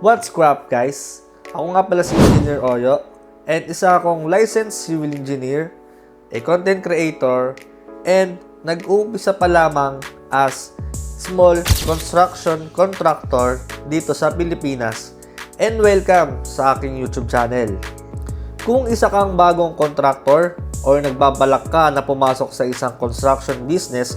What's crap guys? Ako nga pala si Engineer Oyo and isa akong licensed civil engineer, a content creator, and nag-uumpisa pa lamang as small construction contractor dito sa Pilipinas. And welcome sa aking YouTube channel. Kung isa kang bagong contractor or nagbabalak ka na pumasok sa isang construction business,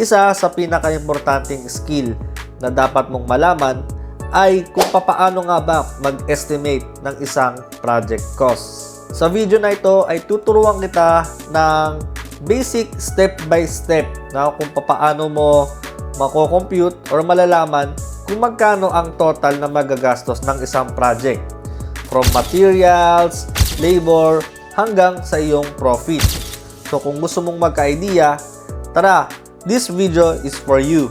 isa sa pinaka-importanting skill na dapat mong malaman ay kung papaano nga ba mag-estimate ng isang project cost. Sa video na ito ay tuturuan kita ng basic step by step na kung papaano mo mako-compute or malalaman kung magkano ang total na magagastos ng isang project from materials, labor, hanggang sa iyong profit. So kung gusto mong magka-idea, tara, this video is for you.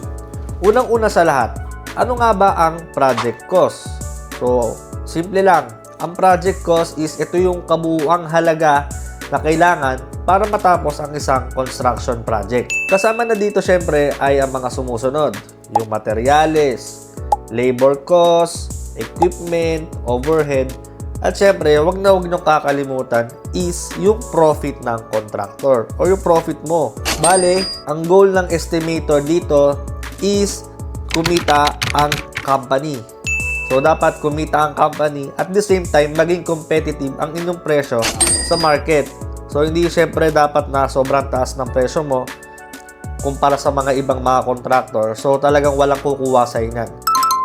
Unang-una sa lahat, ano nga ba ang project cost? So, simple lang. Ang project cost is ito yung kabuuang halaga na kailangan para matapos ang isang construction project. Kasama na dito syempre ay ang mga sumusunod. Yung materyales, labor cost, equipment, overhead, at syempre, wag na wag nyo kakalimutan is yung profit ng contractor or yung profit mo. Bale, ang goal ng estimator dito is kumita ang company. So, dapat kumita ang company at the same time, maging competitive ang inyong presyo sa market. So, hindi syempre dapat na sobrang taas ng presyo mo kumpara sa mga ibang mga contractor. So, talagang walang kukuha sa inyan.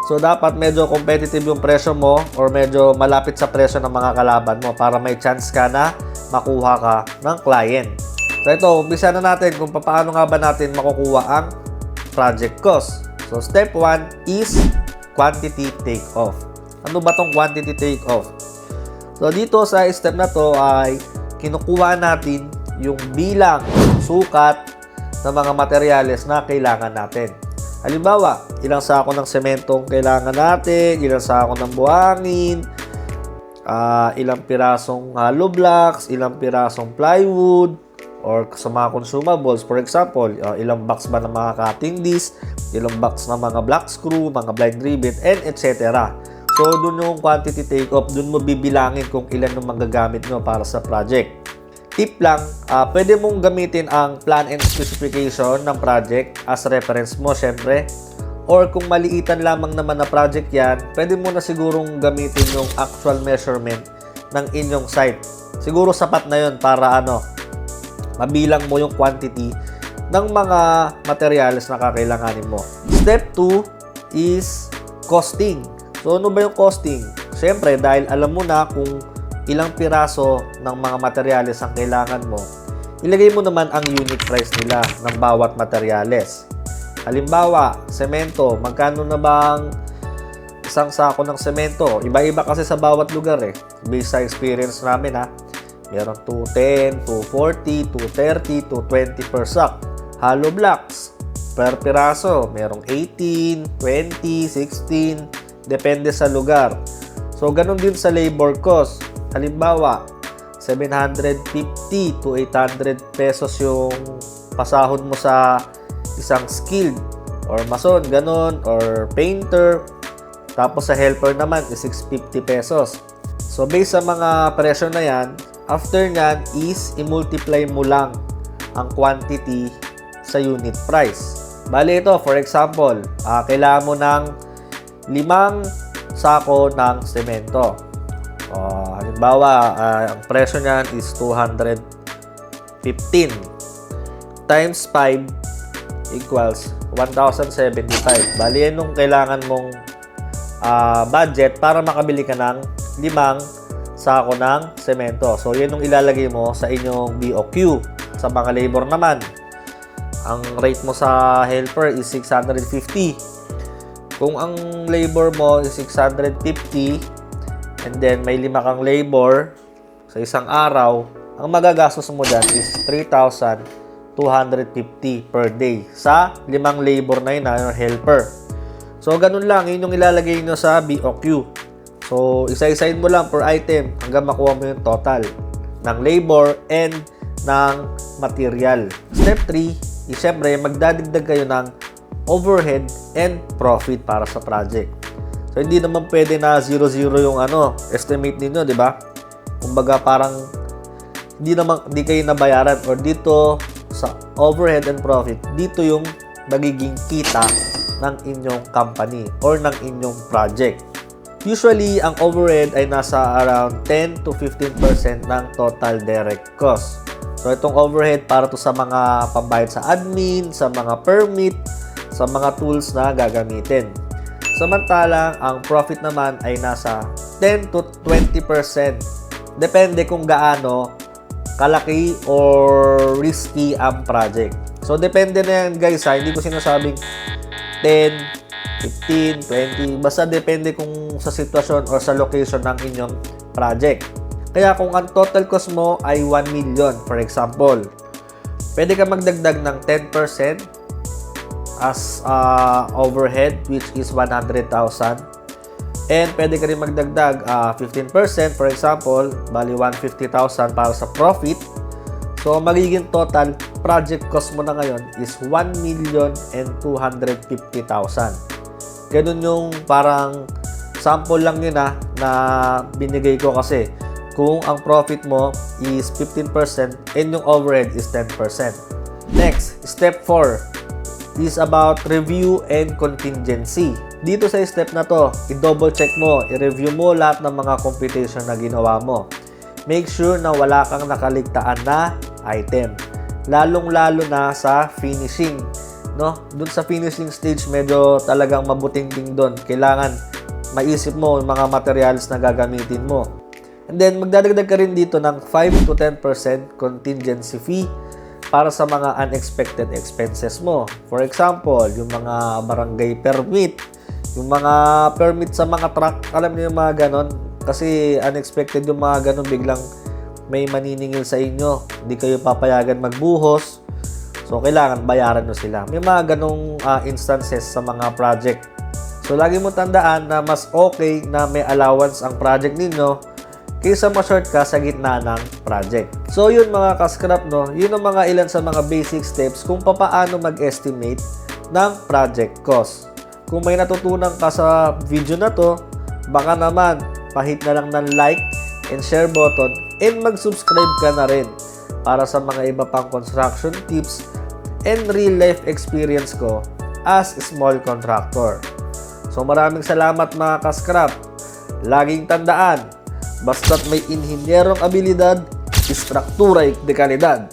So, dapat medyo competitive yung presyo mo or medyo malapit sa presyo ng mga kalaban mo para may chance ka na makuha ka ng client. So, ito, umpisa na natin kung paano nga ba natin makukuha ang project cost. So, step 1 is quantity take-off. Ano ba tong quantity take-off? So, dito sa step na to ay kinukuha natin yung bilang sukat ng mga materyales na kailangan natin. Halimbawa, ilang sako ng sementong kailangan natin, ilang sako ng buhangin, ah, ilang pirasong hollow blocks, ilang pirasong plywood, or sa mga consumables, for example, ah, ilang box ba ng mga cutting disc, ilang box ng mga black screw, mga blind rivet, and etc. So, dun yung quantity take-off, dun mo bibilangin kung ilan yung magagamit nyo para sa project. Tip lang, ah, pwede mong gamitin ang plan and specification ng project as reference mo, syempre. Or kung maliitan lamang naman na project yan, pwede mo na sigurong gamitin yung actual measurement ng inyong site. Siguro sapat na yun para ano, mabilang mo yung quantity ng mga materials na kakailanganin mo. Step 2 is costing. So, ano ba yung costing? Siyempre, dahil alam mo na kung ilang piraso ng mga materyales ang kailangan mo, ilagay mo naman ang unit price nila ng bawat materyales. Halimbawa, semento, magkano na bang isang sako ng semento? Iba-iba kasi sa bawat lugar eh. Based sa experience namin ha. Meron 210, 240, 230, 220 per sack. Hollow blocks, per piraso, merong 18, 20, 16, depende sa lugar. So, ganun din sa labor cost. Halimbawa, 750 to 800 pesos yung pasahod mo sa isang skilled or mason, ganun, or painter. Tapos sa helper naman is 650 pesos. So, based sa mga presyo na yan, after nyan is i-multiply mo lang ang quantity sa unit price. Bali ito, for example, ah, kailangan mo ng limang sako ng semento. Uh, halimbawa, ah, ang presyo niyan is 215 times 5 equals 1,075. Bali, yan yung kailangan mong ah, budget para makabili ka ng limang sako ng semento. So, yan yung ilalagay mo sa inyong BOQ. Sa mga labor naman, ang rate mo sa helper is 650. Kung ang labor mo is 650, and then may lima kang labor sa isang araw, ang magagastos mo dyan is 3,250 per day sa limang labor na yun, na helper. So, ganun lang. Yun yung ilalagay nyo sa BOQ. So, isa-isain mo lang per item hanggang makuha mo yung total ng labor and ng material. Step 3 is syempre magdadagdag kayo ng overhead and profit para sa project. So, hindi naman pwede na 0-0 yung ano, estimate ninyo, di ba? Kumbaga, parang hindi naman hindi kayo nabayaran or dito sa overhead and profit, dito yung nagiging kita ng inyong company or ng inyong project. Usually, ang overhead ay nasa around 10 to 15% ng total direct cost. So, itong overhead para to sa mga pambayad sa admin, sa mga permit, sa mga tools na gagamitin. Samantalang, ang profit naman ay nasa 10 to 20%. Depende kung gaano kalaki or risky ang project. So, depende na yan guys ha. Hindi ko sinasabing 10, 15, 20. Basta depende kung sa sitwasyon or sa location ng inyong project. Kaya kung ang total cost mo ay 1 million, for example, pwede ka magdagdag ng 10% as uh, overhead which is 100,000 and pwede ka rin magdagdag uh, 15% for example bali 150,000 para sa profit. So magiging total project cost mo na ngayon is 1 million and 250,000 ganun yung parang sample lang yun ah, na binigay ko kasi kung ang profit mo is 15% and yung overhead is 10%. Next, step 4 is about review and contingency. Dito sa step na to, i-double check mo, i-review mo lahat ng mga computation na ginawa mo. Make sure na wala kang nakaligtaan na item. Lalong-lalo na sa finishing. No? Doon sa finishing stage, medyo talagang mabuting ding doon. Kailangan maisip mo yung mga materials na gagamitin mo. And then, magdadagdag ka rin dito ng 5 to 10% contingency fee para sa mga unexpected expenses mo. For example, yung mga barangay permit, yung mga permit sa mga truck, alam niyo yung mga ganon. Kasi unexpected yung mga ganon, biglang may maniningil sa inyo. Hindi kayo papayagan magbuhos. So, kailangan bayaran nyo sila. May mga ganong ah, instances sa mga project. So, lagi mo tandaan na mas okay na may allowance ang project ninyo kaysa ma-short ka sa gitna ng project. So yun mga kaskrap no, yun ang mga ilan sa mga basic steps kung papaano mag-estimate ng project cost. Kung may natutunan ka sa video na to, baka naman pahit na lang ng like and share button and mag-subscribe ka na rin para sa mga iba pang construction tips and real life experience ko as small contractor. So maraming salamat mga kaskrap. Laging tandaan, Basta't may inhinyerong abilidad, istruktura de kalidad.